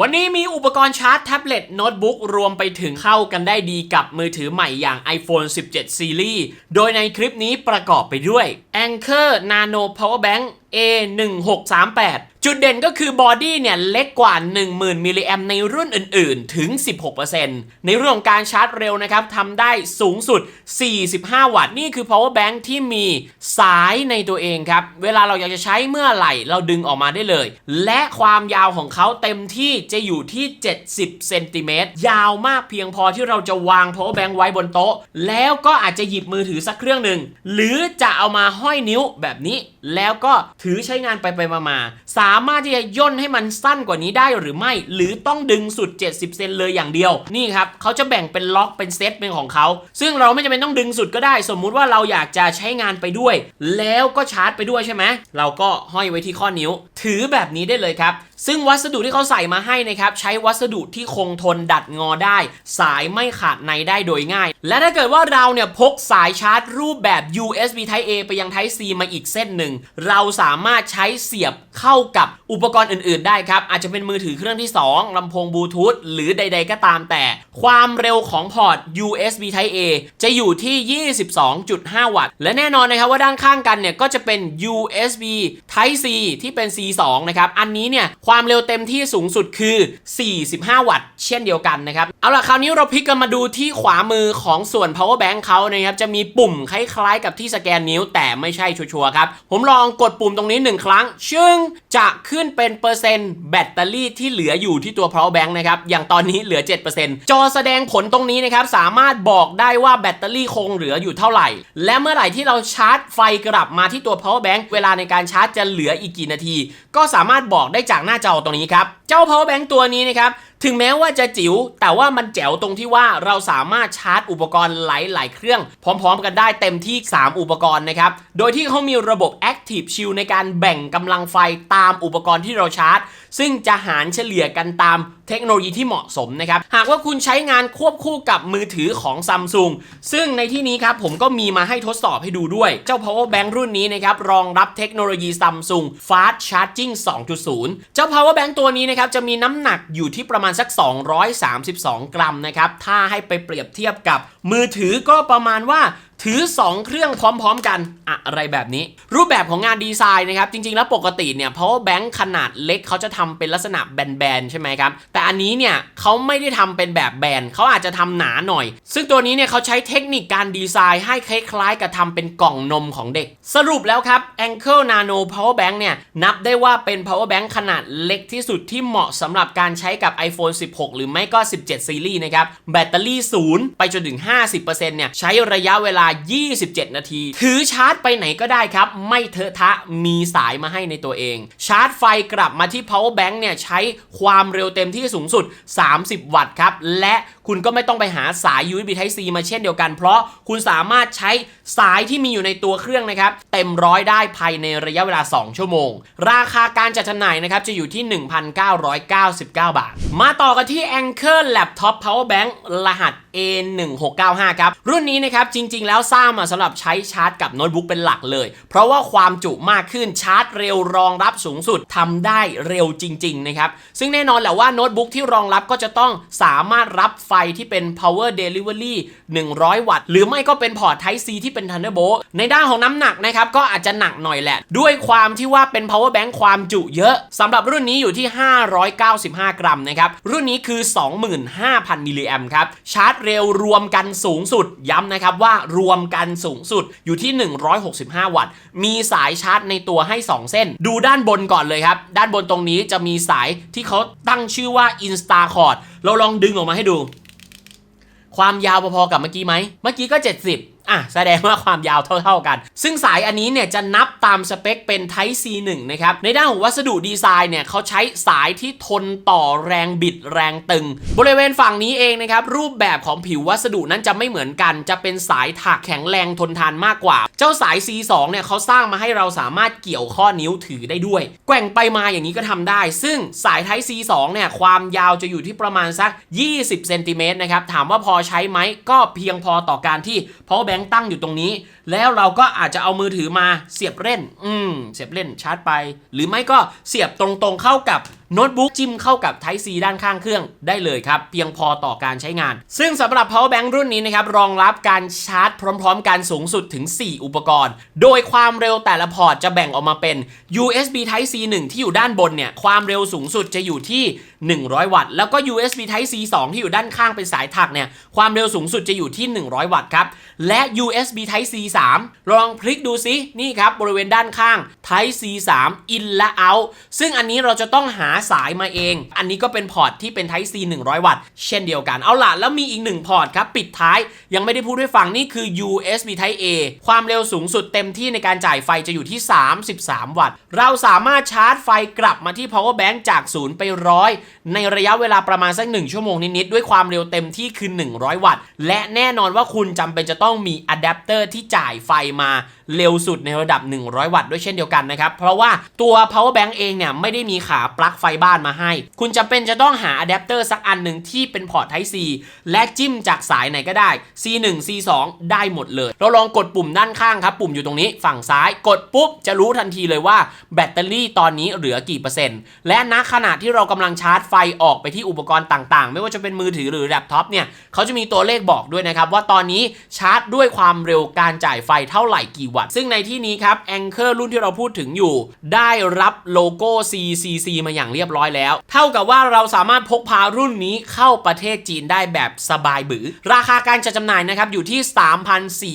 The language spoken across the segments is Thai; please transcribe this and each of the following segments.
วันนี้มีอุปกรณ์ชาร์จแท็บเล็ตโน้ตบุ๊กรวมไปถึงเข้ากันได้ดีกับมือถือใหม่อย่าง iPhone 17 Series โดยในคลิปนี้ประกอบไปด้วย Anchor Nano Power Bank A1638 จุดเด่นก็คือบอดี้เนี่ยเล็กกว่า 10,000มิลลิแอมในรุ่นอื่นๆ ถึง 16%ในเรื่องของการชาร์จเร็วนะครับทำได้สูงสุด 45 วัตต์ นี่คือ power bank ที่มีสายในตัวเองครับ เวลาเราอยากจะใช้เมื่อไหร่เราดึงออกมาได้เลย และความยาวของเขาเต็มที่จะอยู่ที่ 70 เซนติเมตร ยาวมากเพียงพอที่เราจะวาง power bank ไว้บนโต๊ะ แล้วก็อาจจะหยิบมือถือสักเครื่องหนึ่ง หรือจะเอามาห้อยนิ้วแบบนี้ แล้วก็ถือใช้งานไปไปมามา สามารถที่จะย่นให้มันสั้นกว่านี้ได้หรือไม่ หรือต้องดึงสุด 70 เซนเลยอย่างเดียว นี่ครับเขาจะแบ่งเป็นล็อกเป็นเซตเป็นของเขา ซึ่งเราไม่จำเป็นต้องดึงสุดก็ได้ สมมุติว่าเราอยากจะใช้งานไปด้วย แล้วก็ชาร์จไปด้วยใช่ไหม เราก็ห้อยไว้ที่ข้อนิ้ว ถือแบบนี้ได้เลยครับ ซึ่งวัสดุที่เขาใส่มาให้นะครับ ใช้วัสดุที่คงทนดัดงอได้ สายไม่ขาดในได้โดยง่าย และถ้าเกิดว่าเราเนี่ยพกสายชาร์จรูปแบบ USB Type A ไปยัง Type C มาอีกเส้นหนึ่ง เราสาามารถใช้เสียบเข้ากับอุปกรณ์อื่น ๆ ได้ครับ อาจจะเป็นมือถือเครื่องที่ 2ลำโพงบลูทูธหรือใด ๆ ก็ตามแต่ ความเร็วของพอร์ต USB Type A จะอยู่ที่ 22.5 วัตต์ และแน่นอนนะครับว่าด้านข้างกันเนี่ยก็จะเป็น USB Type C ที่เป็น C2 นะครับ อันนี้เนี่ยความเร็วเต็มที่สูงสุดคือ 45 วัตต์ เช่นเดียวกันนะครับ เอาล่ะคราวนี้เราพลิกกันมาดูที่ขวามือของส่วน power bank เขานะครับจะมีปุ่มคล้ายๆ กับที่สแกนนิ้วแต่ไม่ใช่ชัวร์ครับผมลองกดปุ่มตรงนี้ 1 ครั้ง ชึ่งจะขึ้นเป็นเปอร์เซ็นต์แบตเตอรี่ที่เหลืออยู่ที่ตัว power bank นะครับ อย่างตอนนี้เหลือ 7%จอแสดงผลตรงนี้นะครับ สามารถบอกได้ว่าแบตเตอรี่คงเหลืออยู่เท่าไหร่ และเมื่อไหร่ที่เราชาร์จไฟกลับมาที่ตัว power bank เวลาในการชาร์จจะเหลืออีกกี่นาที ก็สามารถบอกได้จากหน้าจอตรงนี้ครับ เจ้า power bank ตัวนี้นะครับ ถึงแม้ว่าจะจิ๋วแต่ว่ามันแจ๋วตรงที่ว่าเราสามารถชาร์จอุปกรณ์หลาย ๆ เครื่อง พร้อม ๆ กันได้เต็มที่ 3 อุปกรณ์นะครับ โดยที่เขามีระบบ Active Shield ในการแบ่งกำลังไฟตามอุปกรณ์ที่เราชาร์จ ซึ่งจะหารเฉลี่ยกันตามเทคโนโลยีที่เหมาะสมนะครับ หากว่าคุณใช้งานควบคู่กับมือถือของ Samsung ซึ่งในที่นี้ครับผมก็มีมาให้ทดสอบให้ดูด้วย เจ้า power bank รุ่นนี้นะครับรองรับเทคโนโลยี Samsung Fast Charging 2.0 เจ้า power bank ตัวนี้นะครับจะมีน้ำหนักอยู่ที่ประมาณสัก 232 กรัมนะครับ ถ้าให้ไปเปรียบเทียบกับมือถือก็ประมาณว่า ถือ 2 เครื่องพร้อมๆกันอะไรแบบนี้ รูปแบบของงานดีไซน์นะครับ จริงๆแล้วปกติเนี่ย power bank ขนาดเล็กเขาจะทำเป็นลักษณะแบนๆใช่ไหมครับ แต่อันนี้เนี่ยเขาไม่ได้ทำเป็นแบบแบนเขาอาจจะทำหนาหน่อย ซึ่งตัวนี้เนี่ยเขาใช้เทคนิคการดีไซน์ให้คล้ายๆ กับทำเป็นกล่องนมของเด็ก สรุปแล้วครับ Anker Nano Power Bank เนี่ยนับได้ว่าเป็น power bank ขนาดเล็กที่สุดที่เหมาะสำหรับการใช้กับ iPhone 16 หรือไม่ก็ 17 ซีรีส์นะครับแบตเตอรี่ศูนย์ไปจนถึง 50%เนี่ยใช้ระยะเวลา27 นาที ถือชาร์จไปไหนก็ได้ครับ ไม่เทอะทะมีสายมาให้ในตัวเอง ชาร์จไฟกลับมาที่ power bank เนี่ยใช้ความเร็วเต็มที่สูงสุด 30 วัตต์ครับ และคุณก็ไม่ต้องไปหาสาย USB Type C มาเช่นเดียวกัน เพราะคุณสามารถใช้สายที่มีอยู่ในตัวเครื่องนะครับ เต็มร้อยได้ภายในระยะเวลา 2 ชั่วโมง ราคาการจัดจำหน่ายนะครับ จะอยู่ที่ 1,999 บาท มาต่อกันที่ Anker Laptop Power Bank รหัส A1695 ครับ รุ่นนี้นะครับจริง ๆ แล้วสร้างมาสำหรับใช้ชาร์จกับโน้ตบุ๊กเป็นหลักเลย เพราะว่าความจุมากขึ้นชาร์จเร็วรองรับสูงสุดทำได้เร็วจริง ๆ นะครับ ซึ่งแน่นอนแหละว่าโน้ตบุ๊กที่รองรับก็จะต้องสามารถรับไฟที่เป็น power delivery 100 วัตต์ หรือไม่ก็เป็นพอร์ต Type C ที่เป็น Thunderbolt ในด้านของน้ำหนักนะครับก็อาจจะหนักหน่อยแหละ ด้วยความที่ว่าเป็น power bank ความจุเยอะสำหรับรุ่นนี้อยู่ที่ 595 กรัมนะครับ รุ่นนี้คือ 25,000 มิลลิแอมครับ ชาร์จเร็วรวมกันสูงสุดย้ำนะครับว่ารวมกันสูงสุดอยู่ที่ 165 วัตต์ มีสายชาร์จในตัวให้ 2 เส้น ดูด้านบนก่อนเลยครับ ด้านบนตรงนี้จะมีสายที่เขาตั้งชื่อว่า Instacord เราลองดึงออกมาให้ดู ความยาวพอๆกับเมื่อกี้ไหม เมื่อกี้ก็ 70 อะแสดงว่าความยาวเท่า ๆกัน ซึ่งสายอันนี้เนี่ยจะนับตามสเปคเป็น Type C1 นะครับ ในด้านของวัสดุดีไซน์เนี่ยเขาใช้สายที่ทนต่อแรงบิดแรงตึง บริเวณฝั่งนี้เองนะครับ รูปแบบของผิววัสดุนั้นจะไม่เหมือนกัน จะเป็นสายถักแข็งแรงทนทานมากกว่า เจ้าสาย C2 เนี่ยเขาสร้างมาให้เราสามารถเกี่ยวข้อนิ้วถือได้ด้วย แกว่งไปมาอย่างนี้ก็ทำได้ ซึ่งสาย Type C2 เนี่ยความยาวจะอยู่ที่ประมาณสัก 20เซนติเมตรนะครับถามว่าพอใช้ไหมก็เพียงพอต่อการที่ power bank ตั้งอยู่ตรงนี้ แล้วเราก็อาจจะเอามือถือมาเสียบเล่น อืม เสียบเล่นชาร์จไป หรือไม่ก็เสียบตรงๆเข้ากับโน้ตบุ๊กจิ้มเข้ากับ Type C ด้านข้างเครื่องได้เลยครับ เพียงพอต่อการใช้งาน ซึ่งสำหรับ power bank รุ่นนี้นะครับ รองรับการชาร์จพร้อม ๆ กันสูงสุดถึง 4 อุปกรณ์ โดยความเร็วแต่ละพอร์ตจะแบ่งออกมาเป็น USB Type C 1 ที่อยู่ด้านบนเนี่ย ความเร็วสูงสุดจะอยู่ที่ 100 วัตต์ แล้วก็ USB Type C 2 ที่อยู่ด้านข้างเป็นสายถักเนี่ย ความเร็วสูงสุดจะอยู่ที่ 100 วัตต์ครับ และ USB Type C 3 ลองพลิกดูซิ นี่ครับ บริเวณด้านข้าง Type C 3 in และ out ซึ่งอันนี้เราจะต้องหาสายมาเอง อันนี้ก็เป็นพอร์ตที่เป็น Type C 100 วัตต์เช่นเดียวกัน เอาล่ะ แล้วมีอีกหนึ่งพอร์ตครับ ปิดท้ายยังไม่ได้พูดให้ฟังนี่คือ USB Type A ความเร็วสูงสุดเต็มที่ในการจ่ายไฟจะอยู่ที่ 33 วัตต์ เราสามารถชาร์จไฟกลับมาที่ power bank จากศูนย์ไปร้อยในระยะเวลาประมาณสัก 1 ชั่วโมงนิดๆด้วยความเร็วเต็มที่คือ 100 วัตต์ และแน่นอนว่าคุณจำเป็นจะต้องมีอะแดปเตอร์ที่จ่ายไฟมาเร็วสุดในระดับ 100 วัตต์ด้วยเช่นเดียวกันนะครับ เพราะว่าตัว power bank เองเนี่ยไม่ได้มีขาปลั๊กไฟบ้านมาให้ คุณจำเป็นจะต้องหาอะแดปเตอร์สักอันหนึ่งที่เป็นพอร์ต Type C และจิ้มจากสายไหนก็ได้ C1 C2 ได้หมดเลย เราลองกดปุ่มด้านข้างครับ ปุ่มอยู่ตรงนี้ฝั่งซ้ายกดปุ๊บ จะรู้ทันทีเลยว่าแบตเตอรี่ตอนนี้เหลือกี่เปอร์เซ็นต์ และณขณะที่เรากำลังชาร์จไฟออกไปที่อุปกรณ์ต่างๆ ไม่ว่าจะเป็นมือถือหรือแล็ปท็อปเนี่ยเขาจะมีตัวเลขบอกด้วยนะครับว่าตอนนี้ชาร์จด้วยความเร็วการจ่ายไฟเท่าไหร่กี่วัตต์ ซึ่งในที่นี้ครับแองเกอร์รุ่นที่เราพูดถึงอยู่ ได้รับโลโก้ CCC มาอย่างเรียบร้อยแล้ว เท่ากับว่าเราสามารถพกพารุ่นนี้เข้าประเทศจีนได้แบบสบายบือ ราคาการจัดจำหน่ายนะครับอยู่ที่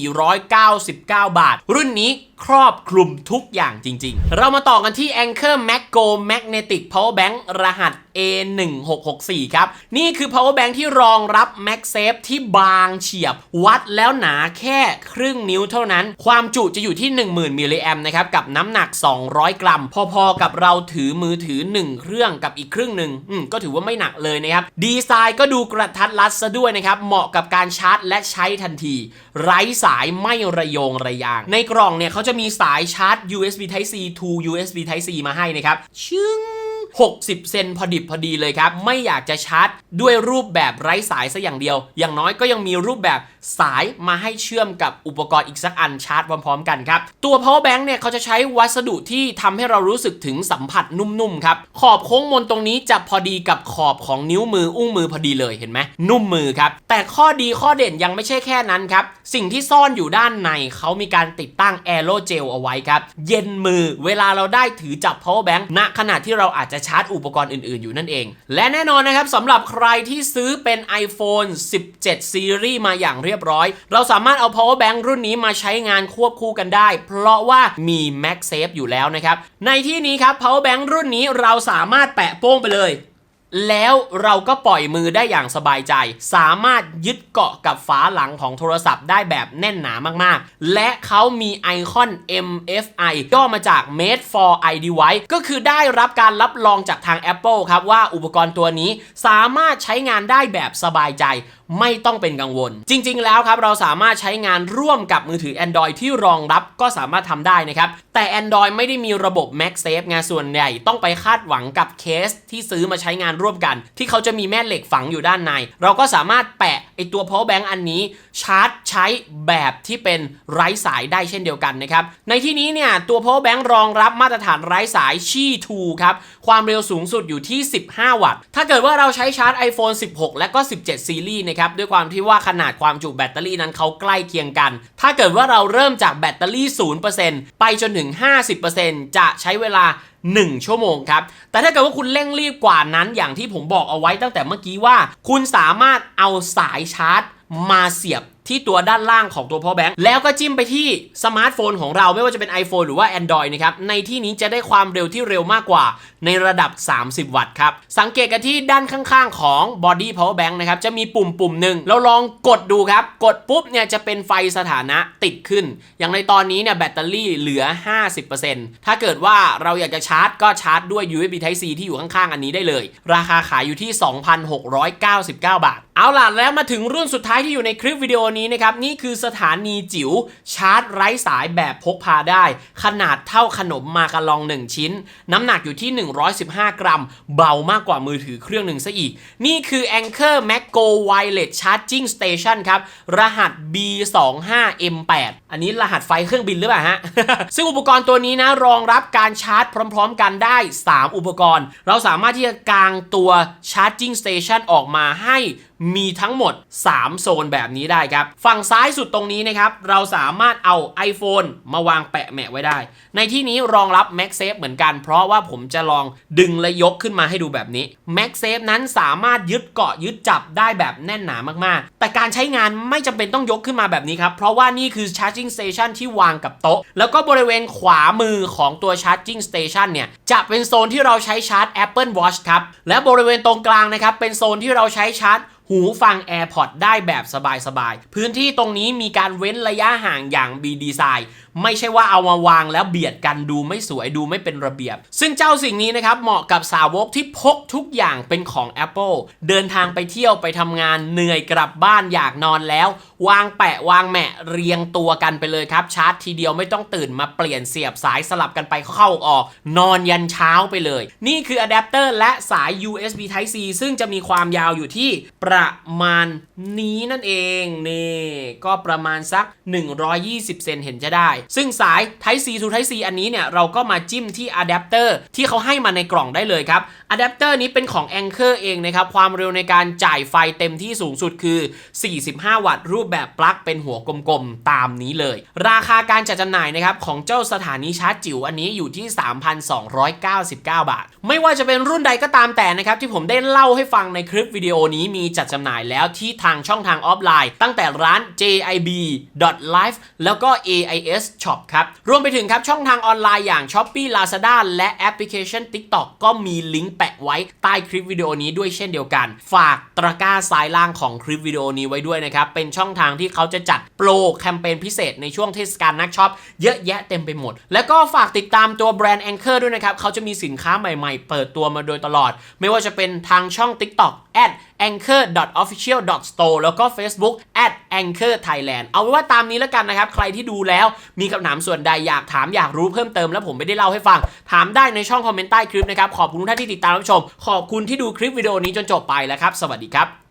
3,499 บาท รุ่นนี้ ครอบคลุมทุกอย่างจริง ๆ เรามาต่อกันที่ Anchor Mag Go Magnetic Power Bank รหัส A1664 ครับ นี่คือ power bank ที่รองรับ MagSafe ที่บางเฉียบ วัดแล้วหนาแค่ครึ่งนิ้วเท่านั้น ความจุจะอยู่ที่ 10,000มิลลิแอมนะครับ กับน้ำหนัก 200 กรัม พอๆ กับเราถือมือถือ 1 เครื่องกับอีกครึ่งหนึ่งอืมก็ถือว่าไม่หนักเลยนะครับ ดีไซน์ก็ดูกระทัดรัดซะด้วยนะครับ เหมาะกับการชาร์จและใช้ทันที ไร้สายไม่ระโยงระยาง ในกล่องเนี่ยเขาจะจะมีสายชาร์จ USB Type C to USB Type C มาให้นะครับชึ้ง 60 เซนพอดิบพอดีเลยครับ ไม่อยากจะชาร์จด้วยรูปแบบไร้สายซะอย่างเดียว อย่างน้อยก็ยังมีรูปแบบสายมาให้เชื่อมกับอุปกรณ์อีกสักอันชาร์จพร้อมๆกันครับ ตัว power bank เนี่ยเขาจะใช้วัสดุที่ทำให้เรารู้สึกถึงสัมผัสนุ่มๆครับ ขอบโค้งมนตรงนี้จะพอดีกับขอบของนิ้วมืออุ้งมือพอดีเลยเห็นไหมนุ่มมือครับ แต่ข้อดีข้อเด่นยังไม่ใช่แค่นั้นครับ สิ่งที่ซ่อนอยู่ด้านในเขามีการติดตั้งแอโรเจลเอาไว้ครับ เย็นมือเวลาเราได้ถือจับ power bank ณขณะที่เราอาจจะชาร์จอุปกรณ์อื่น ๆ อยู่นั่นเอง และแน่นอนนะครับสำหรับใครที่ซื้อเป็น iPhone 17 Series มาอย่างเรียบร้อย เราสามารถเอา power bank รุ่นนี้มาใช้งานควบคู่กันได้ เพราะว่ามี MagSafe อยู่แล้วนะครับ ในที่นี้ครับ power bank รุ่นนี้เราสามารถแปะโป้งไปเลย แล้วเราก็ปล่อยมือได้อย่างสบายใจ สามารถยึดเกาะกับฝาหลังของโทรศัพท์ได้แบบแน่นหนามากๆ และเขามีไอคอน MFI ย่อมาจาก Made for i Device ก็คือได้รับการรับรองจากทาง Apple ครับ ว่าอุปกรณ์ตัวนี้สามารถใช้งานได้แบบสบายใจไม่ต้องเป็นกังวล จริง ๆ แล้วครับ เราสามารถใช้งานร่วมกับมือถือ Android ที่รองรับก็สามารถทำได้นะครับ แต่ Android ไม่ได้มีระบบ MagSafe ไงส่วนใหญ่ต้องไปคาดหวังกับเคสที่ซื้อมาใช้งานร่วมกัน ที่เขาจะมีแม่เหล็กฝังอยู่ด้านใน เราก็สามารถแปะไอตัว power bank อันนี้ชาร์จใช้แบบที่เป็นไร้สายได้เช่นเดียวกันนะครับ ในที่นี้เนี่ยตัว power bank รองรับมาตรฐานไร้สายชี่2ครับ ความเร็วสูงสุดอยู่ที่ 15 วัตต์ ถ้าเกิดว่าเราใช้ชาร์จ iPhone 16 และก็ 17 ซีรีส์นะครับ ด้วยความที่ว่าขนาดความจุแบตเตอรี่นั้นเขาใกล้เคียงกัน ถ้าเกิดว่าเราเริ่มจากแบตเตอรี่ 0%ไปจนถึง 50%จะใช้เวลา1 ชั่วโมงครับ แต่ถ้าเกิดว่าคุณเร่งรีบกว่านั้นอย่างที่ผมบอกเอาไว้ตั้งแต่เมื่อกี้ว่า คุณสามารถเอาสายชาร์จมาเสียบ ที่ตัวด้านล่างของตัว power bank แล้วก็จิ้มไปที่สมาร์ทโฟนของเราไม่ว่าจะเป็น iPhone หรือว่า Android นะครับ ในที่นี้จะได้ความเร็วที่เร็วมากกว่าในระดับ 30 วัตต์ครับ สังเกตกันที่ด้านข้างๆของ body power bank นะครับ จะมีปุ่มปุ่มหนึ่งเราลองกดดูครับ กดปุ๊บเนี่ยจะเป็นไฟสถานะติดขึ้น อย่างในตอนนี้เนี่ยแบตเตอรี่เหลือ 50%ถ้าเกิดว่าเราอยากจะชาร์จก็ชาร์จด้วย USB Type C ที่อยู่ข้างๆ อันนี้ได้เลย ราคาขายอยู่ที่ 2,699 บาท เอาล่ะแล้วมาถึงรุ่นสุดท้ายที่อยู่ในคลิปวิดีโอนี้นะครับนี่คือสถานีจิ๋วชาร์จไร้สายแบบพกพาได้ ขนาดเท่าขนมมาการอง 1 ชิ้น น้ำหนักอยู่ที่ 115 กรัม เบามากกว่ามือถือเครื่องหนึ่งซะอีก นี่คือ Anchor Macgo Wireless Charging Station ครับ รหัส B25M8 อันนี้รหัสไฟเครื่องบินหรือเปล่าฮะ ซึ่งอุปกรณ์ตัวนี้นะรองรับการชาร์จพร้อมๆ กันได้ 3 อุปกรณ์ เราสามารถที่จะกางตัว Charging Station ออกมาให้ มีทั้งหมด 3 โซนแบบนี้ได้ครับ ฝั่งซ้ายสุดตรงนี้นะครับ เราสามารถเอา iPhone มาวางแปะแมะไว้ได้ ในที่นี้รองรับ MagSafe เหมือนกัน เพราะว่าผมจะลองดึงและยกขึ้นมาให้ดูแบบนี้ MagSafe นั้นสามารถยึดเกาะยึดจับได้แบบแน่นหนามากๆ แต่การใช้งานไม่จำเป็นต้องยกขึ้นมาแบบนี้ครับ เพราะว่านี่คือ Charging Station ที่วางกับโต๊ะ แล้วก็บริเวณขวามือของตัว Charging Station เนี่ย จะเป็นโซนที่เราใช้ชาร์จ Apple Watch ครับ และบริเวณตรงกลางนะครับ เป็นโซนที่เราใช้ชาร์จหูฟัง AirPods ได้แบบสบายๆ พื้นที่ตรงนี้มีการเว้นระยะห่างอย่าง B Design ไม่ใช่ว่าเอามาวางแล้วเบียดกันดูไม่สวยดูไม่เป็นระเบียบ ซึ่งเจ้าสิ่งนี้นะครับ เหมาะกับสาวกที่พกทุกอย่างเป็นของ Apple เดินทางไปเที่ยวไปทำงานเหนื่อยกลับบ้านอยากนอนแล้ว วางแปะวางแหมะเรียงตัวกันไปเลยครับ ชาร์จทีเดียวไม่ต้องตื่นมาเปลี่ยนเสียบสายสลับกันไปเข้าออก นอนยันเช้าไปเลย นี่คืออะแดปเตอร์และสาย USB Type C ซึ่งจะมีความยาวอยู่ที่ประประมาณนี้นั่นเองนี่ก็ประมาณสัก 120 เซนเห็นจะได้ ซึ่งสาย Type C to Type C อันนี้เนี่ยเราก็มาจิ้มที่อะแดปเตอร์ที่เขาให้มาในกล่องได้เลยครับอะแดปเตอร์นี้เป็นของ Anchor เองนะครับ ความเร็วในการจ่ายไฟเต็มที่สูงสุดคือ 45 วัตต์รูปแบบปลั๊กเป็นหัวกลมๆ ตามนี้เลย ราคาการจัดจำหน่ายนะครับของเจ้าสถานีชาร์จจิ๋วอันนี้อยู่ที่ 3,299 บาท ไม่ว่าจะเป็นรุ่นใดก็ตามแต่นะครับที่ผมได้เล่าให้ฟังในคลิปวิดีโอนี้มีจัดจำหน่ายแล้วที่ทางช่องทางออฟไลน์ ตั้งแต่ร้าน jib.live แล้วก็ AIS Shop ครับ รวมไปถึงครับช่องทางออนไลน์อย่าง Shopee Lazada และแอปพลิเคชัน TikTok ก็มีลิงก์แปะไว้ใต้คลิปวิดีโอนี้ด้วยเช่นเดียวกัน ฝากตะกร้าซ้ายล่างของคลิปวิดีโอนี้ไว้ด้วยนะครับ เป็นช่องทางที่เขาจะจัดโปรแคมเปญพิเศษในช่วงเทศกาลนักช็อปเยอะแยะเต็มไปหมด แล้วก็ฝากติดตามตัวแบรนด์ Anchor ด้วยนะครับเขาจะมีสินค้าใหม่ๆ เปิดตัวมาโดยตลอด ไม่ว่าจะเป็นทางช่อง TikTok anchor.official.store แล้วก็ Facebook anchor thailand เอาไว้ว่าตามนี้แล้วกันนะครับ ใครที่ดูแล้วมีคำถามส่วนใดอยากถามอยากรู้เพิ่มเติมแล้วผมไม่ได้เล่าให้ฟัง ถามได้ในช่องคอมเมนต์ใต้คลิปนะครับ ขอบคุณทุกท่านที่ติดตามรับชม ขอบคุณที่ดูคลิปวิดีโอนี้จนจบไปแล้วครับ สวัสดีครับ